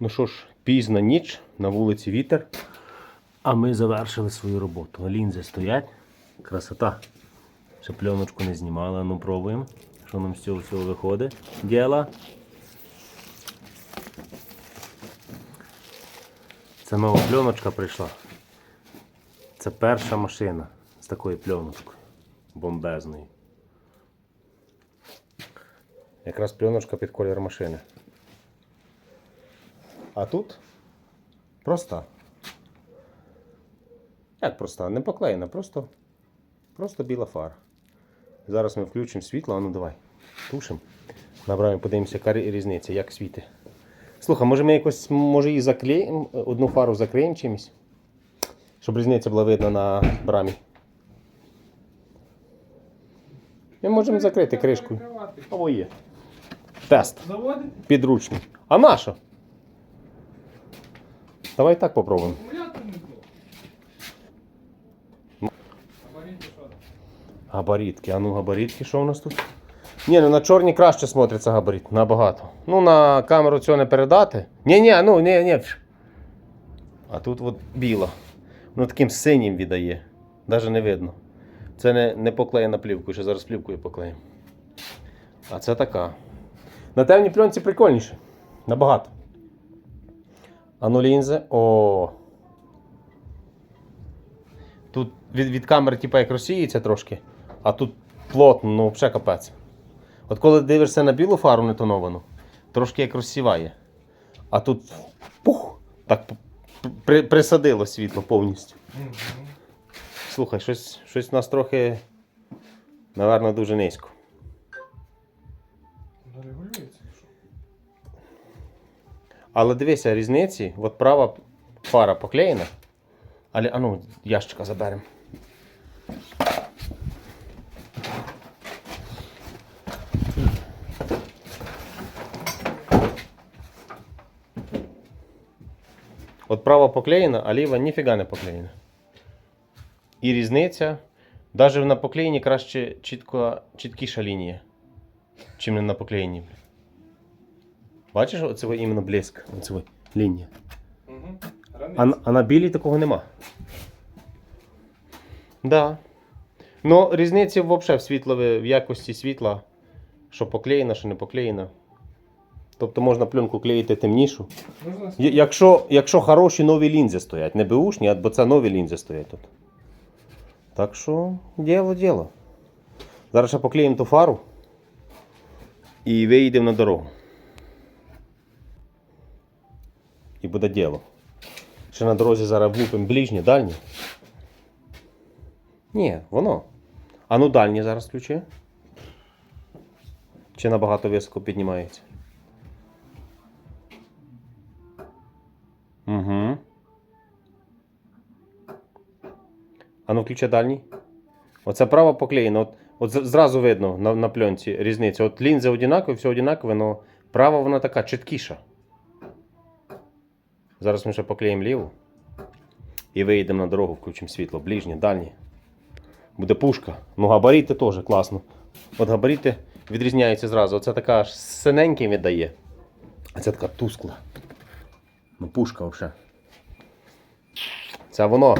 Ну що ж, пізна ніч, на вулиці вітер. А ми завершили свою роботу. Лінзи стоять. Красота. Ще пленочку не знімали, ну пробуємо. Що нам з цього всього виходить? Діла. Це нова пленочка прийшла. Це перша машина з такою пленочкою. Бомбезною. Якраз пленочка під колір машини. А тут проста. Як проста? Не поклеєна, просто, просто біла фара. Зараз ми включимо світло, а ну давай. Тушимо. Набираємо, подивимося, яка різниця, як світить. Слухай, може ми якось може і заклеїмо, одну фару закриємо чимось, щоб різниця була видна на брамі. Ми можемо закрити кришкою. Або є. Тест. Підручний. А на що? Давай так попробуємо. Габаритки. А ну габаритки, що у нас тут? Ні, ну на чорні краще смотриться габарит, набагато. Ну на камеру цього не передати. Ні, ні, ну ні, ні. А тут от біло. Ну таким синім віддає. Навіть не видно. Це не, не поклеєна плівкою, ще зараз плівкою поклеїмо. А це така. На темній пленці прикольніше. Набагато. А ну лінзи. О. Тут від, від камери, типу, як розсіється трошки, а тут плотно, ну взагалі капець. От коли дивишся на білу фару нетоновану, трошки як розсіває. А тут пух, так при, присадило світло повністю. Слухай, щось, щось у нас трохи, напевно, дуже низько. Регулюється. Але дивися, різниці, от права фара поклеєна. Але, а ну, ящика заберемо. От права поклеєна, а ліва ніфіга не поклеєна. І різниця, навіть на поклеєнні краще чітко, чіткіша лінія, чим не на поклеєнні. Бачиш, оце іменно блеск, оце лінія. А, а на білій такого нема. Да. Ну, різниці взагалі в світлові, в якості світла, що поклеєна, що не поклеєна. Тобто можна пленку клеїти темнішу. Якщо, якщо хороші нові лінзи стоять, не беушні, а бо це нові лінзи стоять тут. Так що, діло, діло. Зараз ще поклеїмо ту фару і виїдемо на дорогу. І буде діло. Ще на дорозі зараз влупимо ближнє, дальнє. Ні, воно. А ну дальнє зараз включи. Чи набагато високо піднімається? Угу. А ну включи дальній. Оце право поклеєно. От, от зразу видно на, на пленці різницю. От лінзи однакові, все однакове, але права вона така чіткіша. Зараз ми ще поклеїмо ліву. І виїдемо на дорогу, включимо світло. Ближнє, дальнє. Буде пушка. Ну, габаріти теж класно. От габаріти відрізняються зразу. Оце така аж синеньким віддає. А це така тускла. Ну, пушка взагалі. Це воно.